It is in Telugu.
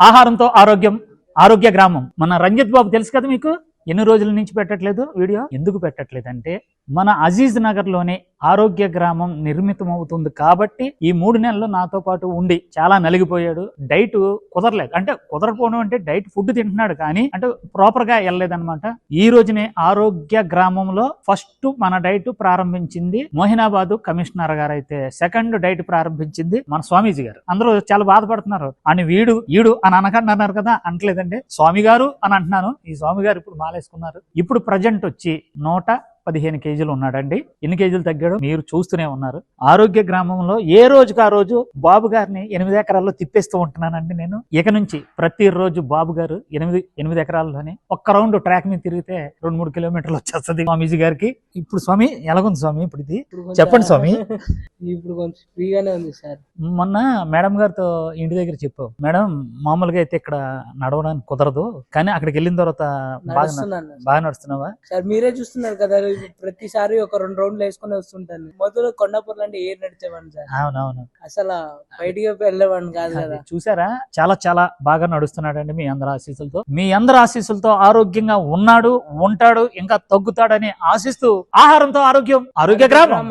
ఆహారంతో ఆరోగ్యం ఆరోగ్య గ్రామం. మన రంజిత్ బాబు తెలుసు కదా మీకు? ఎన్ని రోజుల నుంచి పెట్టట్లేదు వీడియో? ఎందుకు పెట్టట్లేదు అంటే మన అజీజ్ నగర్లోనే ఆరోగ్య గ్రామం నిర్మితం అవుతుంది కాబట్టి ఈ మూడు నెలలు నాతో పాటు ఉండి చాలా నలిగిపోయాడు. డైట్ కుదరలేదు. అంటే కుదరకపోవడం అంటే డైట్ ఫుడ్ తింటున్నాడు కానీ అంటే ప్రాపర్గా వెళ్ళలేదన్నమాట. ఈ రోజునే ఆరోగ్య గ్రామంలో ఫస్ట్ మన డైట్ ప్రారంభించింది మోహినాబాద్ కమిషనర్ గారు అయితే సెకండ్ డైట్ ప్రారంభించింది మన స్వామీజీ గారు. అందరూ చాలా బాధపడుతున్నారు. అని వీడు ఈడు అని అనకండి అన్నారు కదా అంటలేదండి స్వామి గారు అని అంటున్నాను. ఈ స్వామి గారు ఇప్పుడు మాలేసుకున్నారు. ఇప్పుడు ప్రజెంట్ వచ్చి నూట పదిహేను కేజీలు ఉన్నాడండి. ఎన్ని కేజీలు తగ్గాడు? మీరు చూస్తూనే ఉన్నారు. ఆరోగ్య గ్రామంలో ఏ రోజుకు ఆ రోజు బాబు గారిని ఎనిమిది ఎకరాల్లో తిప్పేస్తూ ఉంటున్నానండి నేను. ఇక నుంచి ప్రతి రోజు బాబు గారు ఎనిమిది ఎనిమిది ఎకరాల్లోనే ఒక్క రౌండ్ ట్రాక్ మీద తిరిగితే రెండు మూడు కిలోమీటర్లు వచ్చేస్తుంది స్వామీజీ గారికి. ఇప్పుడు స్వామి ఎలాగుంది స్వామి ఇప్పుడు ఇది? చెప్పండి స్వామి. ఇప్పుడు కొంచెం ఫ్రీగానే ఉంది సార్. మొన్న మేడం గారితో ఇంటి దగ్గర చెప్పావు. మేడం మామూలుగా అయితే ఇక్కడ నడవడానికి కుదరదు కానీ అక్కడికి వెళ్ళిన తర్వాత బాగా బాగా నడుస్తున్నావా? సార్ మీరే చూస్తున్నారు కదా ప్రతిసారి ఒక రెండు రౌండ్లు వేసుకొని వస్తుంటాను. మొదలు కొండాపూర్ అంటే ఏర్ నడిచేవాడిని సార్. అవునవును. అసలు బయటికి వెళ్ళేవాడిని కాదు కదా. చూసారా? చాలా చాలా బాగా నడుస్తున్నాడండి మీ అందరి ఆశీస్సులతో. మీ అందరి ఆశీస్సులతో ఆరోగ్యంగా ఉన్నాడు ఉంటాడు ఇంకా తగ్గుతాడని ఆశిస్తూ ఆహారంతో ఆరోగ్యం ఆరోగ్య గ్రామం.